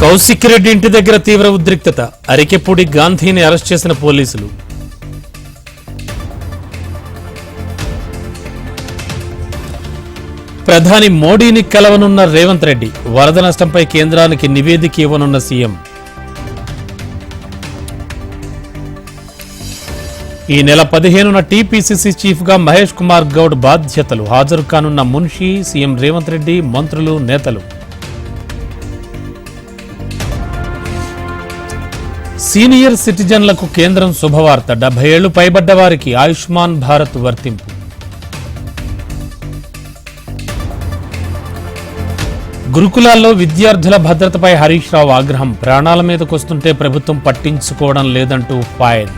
కౌశిక్ రెడ్డి ఇంటి దగ్గర తీవ్ర ఉద్రిక్తత. అరికెపూడి గాంధీని అరెస్ట్ చేసిన పోలీసులు. ప్రధాని మోడీని కలవనున్న రేవంత్ రెడ్డి వరద నష్టంపై కేంద్రానికి నివేదిక ఇవ్వనున్న సీఎం. ఈ నెల పదిహేనున టీపీసీసీ చీఫ్గా మహేష్ కుమార్ గౌడ్ బాధ్యతలు. హాజరు కానున్న మున్షి సీఎం రేవంత్ రెడ్డి మంత్రులు నేతలు. సీనియర్ సిటిజన్లకు కేంద్రం శుభవార్త. డెబ్బై ఏళ్ళు పైబడ్డ వారికి ఆయుష్మాన్ భారత్ వర్తింపు. గురుకులాల్లో విద్యార్థుల భద్రతపై హరీష్ రావు ఆగ్రహం. ప్రాణాల మీదకొస్తుంటే ప్రభుత్వం పట్టించుకోవడం లేదంటూ ఫైర్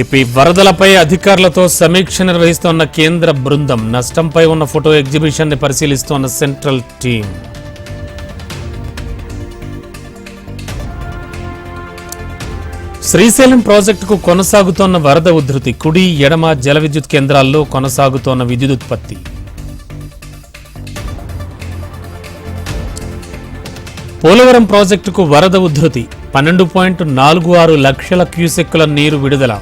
ఏపీ వరదలపై అధికారులతో సమీక్ష నిర్వహిస్తోన్న కేంద్ర బృందం. నష్టంపై ఉన్న ఫోటో ఎగ్జిబిషన్ని పరిశీలిస్తోన్న సెంట్రల్ టీం శ్రీశైలం ప్రాజెక్టుకు కొనసాగుతోన్న వరద ఉధృతి కుడి ఎడమ జల విద్యుత్ కేంద్రాల్లో కొనసాగుతోన్న విద్యుదుత్పత్తి పోలవరం ప్రాజెక్టుకు వరద ఉధృతి పన్నెండు పాయింట్ నాలుగు ఆరు లక్షల క్యూసెక్కుల నీరు విడుదల.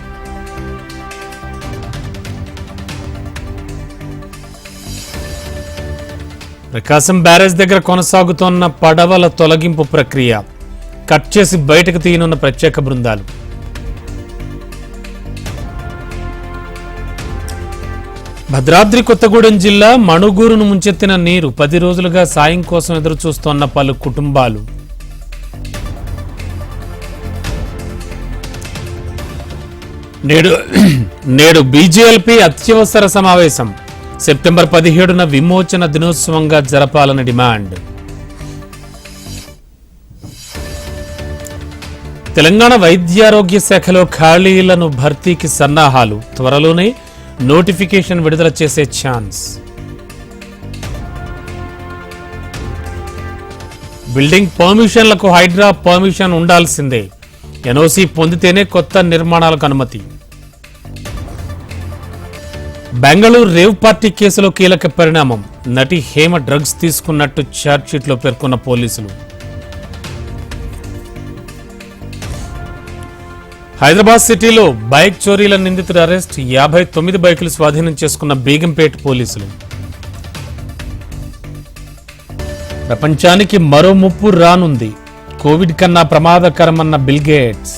ప్రకాశం బ్యారేజ్ దగ్గర కొనసాగుతోన్న పడవల తొలగింపు ప్రక్రియ. కట్ చేసి బయటకు తీయనున్న ప్రత్యేక బృందాలు. భద్రాద్రి కొత్తగూడెం జిల్లా మణుగూరును ముంచెత్తిన నీరు పది రోజులుగా సాయం కోసం ఎదురుచూస్తోన్న పలు కుటుంబాలు. నేడు నేడు బీజేఎల్పీ అత్యవసర సమావేశం. సెప్టెంబర్ పదిహేడున విమోచన దినోత్సవంగా జరపాలని డిమాండ్. తెలంగాణ వైద్యారోగ్య శాఖలో ఖాళీలను భర్తీకి సన్నాహాలు. త్వరలోనే నోటిఫికేషన్ విడుదల చేసే ఛాన్స్. బిల్డింగ్ పర్మిషన్లకు హైడ్రా పర్మిషన్ ఉండాల్సిందే. ఎన్ఓసి పొందితేనే కొత్త నిర్మాణాలకు అనుమతి. బెంగళూరు రేవ్ పార్టీ కేసులో కీలక పరిణామం. నటి హేమ డ్రగ్స్ తీసుకున్నట్టు ఛార్జ్షీట్లో పేర్కొన్న పోలీసులు. హైదరాబాద్ సిటీలో బైక్ చోరీల నిందితుడు అరెస్ట్ యాభై తొమ్మిది బైకులు స్వాధీనం చేసుకున్న బేగంపేట పోలీసులు. ప్రపంచానికి మరో ముప్పు రానుంది. కోవిడ్ కన్నా ప్రమాదకరమన్న బిల్గేట్స్